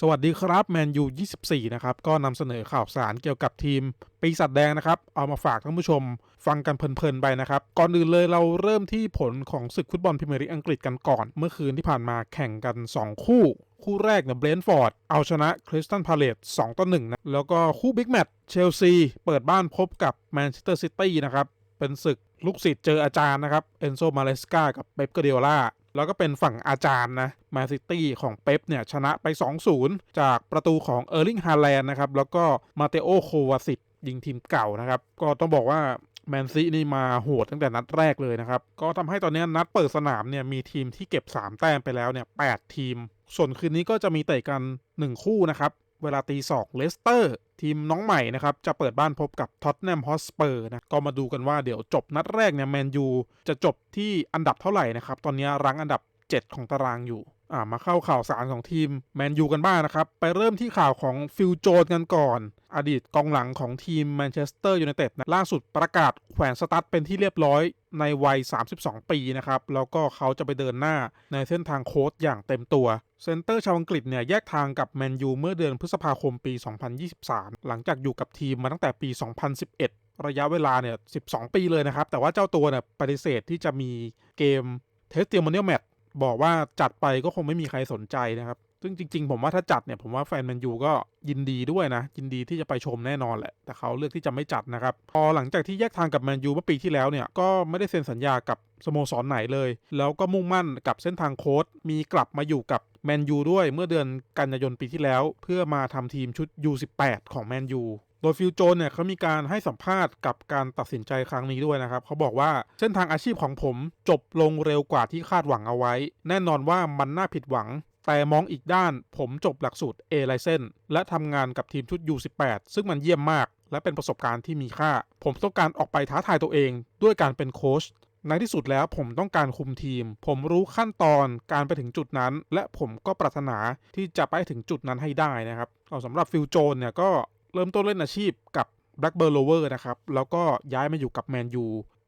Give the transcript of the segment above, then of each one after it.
สวัสดีครับแมนยู 24 นะครับ ก็นำเสนอข่าวสารเกี่ยวกับทีม ปีศาจแดงนะครับ เอามาฝากท่านผู้ชมฟังกันเพลินๆไปนะครับ ก่อนอื่นเลยเราเริ่มที่ผลของศึกฟุตบอลพรีเมียร์ลีกอังกฤษกันก่อน เมื่อคืนที่ผ่านมาแข่งกัน 2 คู่ คู่แรกเนี่ยเบรนท์ฟอร์ดเอาชนะคริสตันพาเลต2ต่อ1นะ แล้วก็คู่บิ๊กแมตช์เชลซีเปิดบ้านพบกับแมนเชสเตอร์ซิตี้นะครับ เป็นศึกลูกศิษย์เจออาจารย์นะครับ เอนโซ มาเลสกากับเป๊ปกเดโอลา แล้วก็เป็นฝั่งอาจารย์นะแมนซิตี้ของเป๊ปเนี่ยชนะไป 2-0 จากประตูของเออร์ลิงฮาแลนด์นะครับ แล้วก็มาเตโอโควาสิตยิงทีมเก่านะครับ ก็ต้องบอกว่าแมนซีนี่มาโหดตั้งแต่นัดแรกเลยนะครับ ก็ทำให้ตอนนี้นัดเปิดสนามเนี่ยมีทีมที่เก็บ 3 แต้มไปแล้วเนี่ย 8 ทีม ส่วนคืนนี้ก็จะมีเตะกัน 1 คู่นะครับ เวลาตีสองเลสเตอร์ ทีมน้องใหม่นะครับ จะเปิดบ้านพบกับท็อตแนมฮอสเปอร์นะก็มาดูกันว่าเดี๋ยวจบนัดแรกเนี่ยแมนยูจะจบที่อันดับเท่าไหร่นะครับ ตอนนี้รั้งอันดับ 7 ของตารางอยู่ อ่ามาเข้าข่าวสารของทีมแมนยูกันบ้างนะครับ ไปเริ่มที่ข่าวของฟิลโจนกันก่อน อดีตกองหลังของทีมแมนเชสเตอร์ยูไนเต็ดนะล่าสุดประกาศแขวนสตั๊ดเป็นที่เรียบร้อยในวัย 32 ปีนะครับ แล้วก็เขาจะไปเดินหน้าในเส้นทางโค้ชอย่างเต็มตัวเซนเตอร์ชาวอังกฤษเนี่ยแยกทางกับแมนยูเมื่อเดือนพฤษภาคมปี 2023 หลังจากอยู่กับทีมมาตั้งแต่ปี 2011 ระยะเวลาเนี่ย 12 ปีเลยนะครับ แต่ว่าเจ้าตัวเนี่ยปฏิเสธที่จะมีเกมเทสติม o เนียลแมต บอกว่าจัดไปก็คงไม่มีใครสนใจนะครับ ซึ่งจริง ๆ ผมว่าถ้าจัดเนี่ยผมว่าแฟนแมนยูก็ยินดีด้วยนะ ยินดีที่จะไปชมแน่นอนแหละ แต่เขาเลือกที่จะไม่จัดนะครับ พอหลังจากที่แยกทางกับแมนยูเมื่อปีที่แล้วเนี่ยก็ไม่ได้เซ็นสัญญากับสโมสรไหนเลย แล้วก็มุ่งมั่นกับเส้นทางโค้ดมีกลับมาอยู่กับแมนยูด้วยเมื่อเดือนกันยายนปีที่แล้ว เพื่อมาทำทีมชุด U18 ของแมนยู โดยฟิลโจนเนี่ยเขามีการให้สัมภาษณ์กับการตัดสินใจครั้งนี้ด้วยนะครับเขาบอกว่าเส้นทางอาชีพของผมจบลงเร็วกว่าที่คาดหวังเอาไว้ แน่นอนว่ามันน่าผิดหวัง แต่มองอีกด้าน ผมจบหลักสูตร A License และทำงานกับทีมชุด U18 ซึ่งมันเยี่ยมมาก และเป็นประสบการณ์ที่มีค่า ผมต้องการออกไปท้าทายตัวเอง ด้วยการเป็นโค้ชในที่สุดแล้วผมต้องการคุมทีม ผมรู้ขั้นตอนการไปถึงจุดนั้น และผมก็ปรารถนาที่จะไปถึงจุดนั้นให้ได้นะครับเอาสำหรับฟิลโจนเนี่ยก็ เริ่มต้นเล่นอาชีพกับ Blackburn Rover นะครับ แล้วก็ย้ายมาอยู่กับแมนยู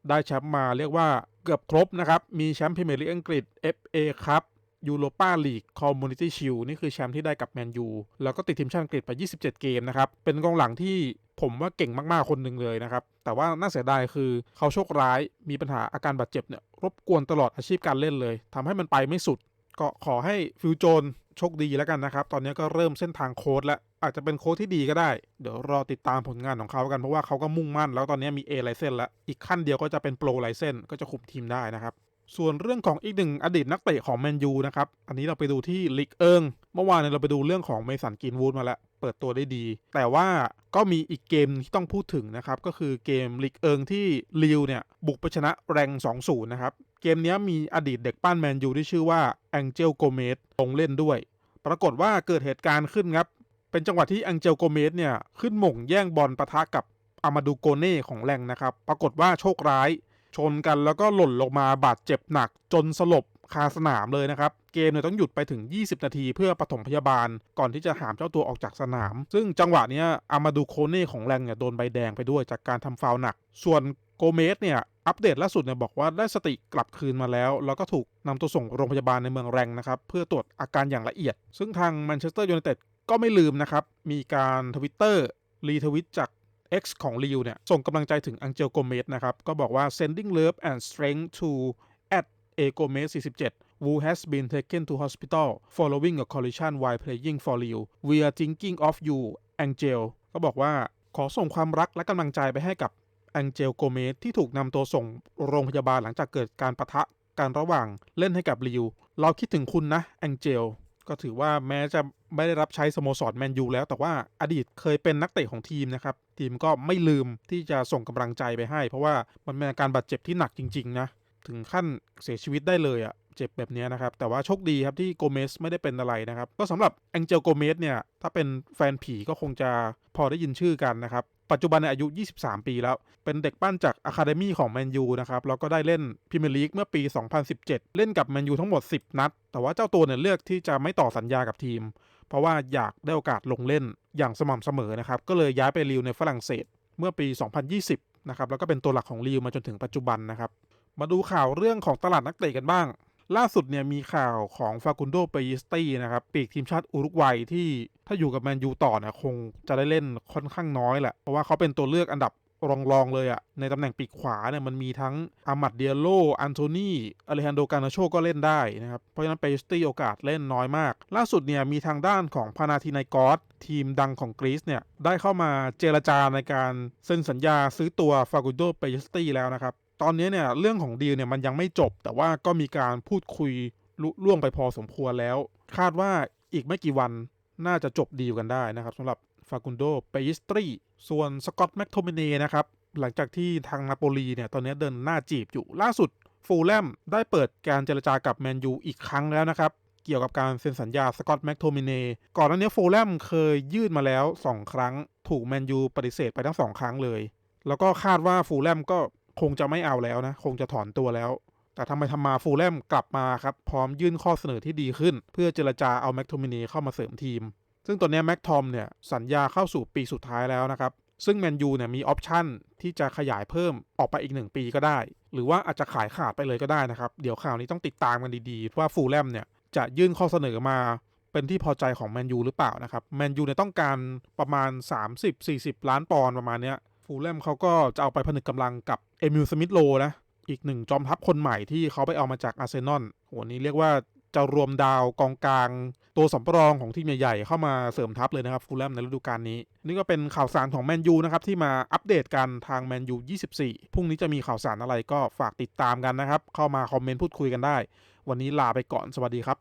ได้แชมป์มาเรียกว่าเกือบครบนะครับ มีแชมป์พรีเมียร์ลีกอังกฤษ FA ครับยูโรปาลีกคอมมูนิตี้ชิลนี่คือแชมป์ที่ได้กับแมนยูแล้วก็ติดทีมชาติอังกฤษไป 27 เกมนะครับ เป็นกองหลังที่ผมว่าเก่งมากๆคนหนึ่งเลยนะครับ แต่ว่าน่าเสียดายคือเขาโชคร้ายมีปัญหาอาการบาดเจ็บเนี่ยรบกวนตลอดอาชีพการเล่นเลยทำให้มันไปไม่สุด ก็ขอให้ฟิวโจน โชคดีแล้วกันนะครับ ตอนนี้ก็เริ่มเส้นทางโค้ดแล้ว อาจจะเป็นโค้ดที่ดีก็ได้ เดี๋ยวรอติดตามผลงานของเขากัน เพราะว่าเขาก็มุ่งมั่น แล้วตอนนี้มี A ไลเซนแล้ว อีกขั้นเดียวก็จะเป็นโปรไลเซนก็จะคุมทีมได้นะครับ ส่วนเรื่องของอีกหนึ่งอดีตนักเตะของแมนยูนะครับ อันนี้เราไปดูที่ลิกเอิง เมื่อวานเนี่ยเราไปดูเรื่องของเมสันกินวูดมาแล้วเปิดตัวได้ดี แต่ว่าก็มีอีกเกมที่ต้องพูดถึงนะครับ ก็คือเกมลิกเอิงที่ลิวเนี่ย บุกไปชนะแรง 2-0 นะครับ เกมนี้มีอดีตเด็กปั้นแมนยูที่ชื่อว่าแองเจลโกเมสลงเล่นด้วย ปรากฏว่าเกิดเหตุการณ์ขึ้นครับ เป็นจังหวะที่แองเจลโกเมสเนี่ย ขึ้นหม่งแย่งบอลปะทะกับอามาดูโกเน่ของแรงนะครับ ปรากฏว่าโชคร้าย ชนกันแล้วก็หล่นลงมาบาดเจ็บหนักจนสลบ คาสนามเลยนะครับ เกมเนี่ยต้องหยุดไปถึง 20 นาทีเพื่อปฐมพยาบาล ก่อนที่จะหามเจ้าตัวออกจากสนาม ซึ่งจังหวะเนี้ยอามาดูโคเน่ของแรงเนี่ยโดนใบแดงไปด้วยจากการทำฟาวหนัก ส่วนโกเมสเนี่ยอัปเดตล่าสุดเนี่ยบอกว่าได้สติกลับคืนมาแล้ว แล้วก็ถูกนำตัวส่งโรงพยาบาลในเมืองแรงนะครับ เพื่อตรวจอาการอย่างละเอียด ซึ่งทางแมนเชสเตอร์ยูไนเต็ดก็ไม่ลืมนะครับ มีการทวิตเตอร์รีทวิตจาก X ของลิวเนี่ยส่งกำลังใจถึงอังเจลโกเมสนะครับ ก็บอกว่า sending love and strength to a gomez 47 who has been taken to hospital following a collision while playing for Lille we are thinking of you Angel ก็บอกว่าขอส่งความรักและกำลังใจไปให้กับแองเจลโกเมสที่ถูกนำตัวส่งโรงพยาบาลหลังจากเกิดการประทะกันระหว่างเล่นให้กับลิว เราคิดถึงคุณนะแองเจลก็ถือว่าแม้จะไม่ได้รับใช้สโมสรแมนยูแล้ว แต่ว่าอดีตเคยเป็นนักเตะของทีมนะครับ ทีมก็ไม่ลืมที่จะส่งกำลังใจไปให้ เพราะว่ามันเป็นอาการบาดเจ็บที่หนักจริง ๆ นะ ถึงขั้นเสียชีวิตได้เลยอะเจ็บแบบนี้นะครับ แต่ว่าโชคดีครับที่โกเมสไม่ได้เป็นอะไรนะครับ ก็สำหรับแองเจลโกเมสเนี่ย ถ้าเป็นแฟนผีก็คงจะพอได้ยินชื่อกันนะครับ ปัจจุบันในอายุ 23 ปีแล้ว เป็นเด็กปั้นจากอะคาเดมี่ของแมนยูนะครับ แล้วก็ได้เล่นพรีเมียร์ลีกเมื่อปี 2017 เล่นกับแมนยูทั้งหมด 10 นัด แต่ว่าเจ้าตัวเนี่ยเลือกที่จะไม่ต่อสัญญากับทีม เพราะว่าอยากได้โอกาสลงเล่นอย่างสม่ำเสมอนะครับ ก็เลยย้ายไปลิวในฝรั่งเศส เมื่อปี 2020 นะครับ แล้วก็เป็นตัวหลักของลิวมาจนถึงปัจจุบันนะครับ มาดูข่าวเรื่องของตลาดนักเตะกันบ้าง ล่าสุดเนี่ยมีข่าวของฟากุนโดเปยิสตี้นะครับปีกทีมชาติอุรุกวัยที่ถ้าอยู่กับแมนยูต่อเนี่ยคงจะได้เล่นค่อนข้างน้อยแหละ เพราะว่าเขาเป็นตัวเลือกอันดับรองๆเลยอะในตำแหน่งปีกขวาเนี่ยมันมีทั้งอามัดเดียโล อันโทนีอเลฮันโด กานาโชก็เล่นได้นะครับ เพราะฉะนั้นเปสตี้โอกาสเล่นน้อยมาก ล่าสุดเนี่ยมีทางด้านของพานาธินายกอสทีมดังของกรีซเนี่ย ได้เข้ามาเจรจาในการเซ็นสัญญาซื้อตัวฟากุนโดเปสตี้แล้วนะครับ ตอนนี้เนี่ยเรื่องของดีลเนี่ยมันยังไม่จบ แต่ว่าก็มีการพูดคุยลุล่วงไปพอสมควรแล้ว คาดว่าอีกไม่กี่วันน่าจะจบดีลกันได้นะครับสำหรับฟากุนโดเปยิสตรีส่วนสกอตแมคโทมิน่นะครับหลังจากที่ทางนาโปลีเนี่ยตอนนี้เดินหน้าจีบอยู่ล่าสุดฟูลแลมได้เปิดการเจรจากับแมนยูอีกครั้งแล้วนะครับ เกี่ยวกับการเซ็นสัญญาสกอตแมคโทมิเน่ก่อนหน้านี้ฟูลแลมเคยยื่นมาแล้ว 2 ครั้ง ถูกแมนยูปฏิเสธไปทั้ง 2 ครั้งเลย แล้วก็คาดว่าฟูลแลมก็ คงจะไม่เอาแล้วนะ คงจะถอนตัวแล้ว แต่ทำไมทำมาฟูลแลมกลับมาครับ พร้อมยื่นข้อเสนอที่ดีขึ้น เพื่อเจรจาเอาแมคโทมิน่เข้ามาเสริมทีม ซึ่งตอนนี้แม็กทอมเนี่ยสัญญาเข้าสู่ปีสุดท้ายแล้วนะครับซึ่งแมนยูเนี่ยมีออปชันที่จะขยายเพิ่มออกไปอีก 1 ปีก็ได้ หรือว่าอาจจะขายขาดไปเลยก็ได้นะครับ เดี๋ยวข่าวนี้ต้องติดตามกันดีๆ ว่าฟูลแลมเนี่ยจะยื่นข้อเสนอมาเป็นที่พอใจของแมนยูหรือเปล่านะครับแมนยูเนี่ยต้องการประมาณ 30-40 ล้านปอนด์ประมาณเนี้ยฟูลแลมเขาก็จะเอาไปผนึกกำลังกับ เอมิลสมิธโลนะ อีกหนึ่งจอมทัพคนใหม่ที่เขาไปเอามาจากอาร์เซนอลโหนี้เรียกว่าจะรวมดาวกองกลาง ตัวสำรองของทีมใหญ่ๆ เข้ามาเสริมทัพเลยนะครับฟูลแลมในฤดูกาลนี้ นี่ก็เป็นข่าวสารของแมนยูนะครับ ที่มาอัปเดตกันทางแมนยู24 พรุ่งนี้จะมีข่าวสารอะไรก็ฝากติดตามกันนะครับ เข้ามาคอมเมนต์พูดคุยกันได้ วันนี้ลาไปก่อนสวัสดีครับ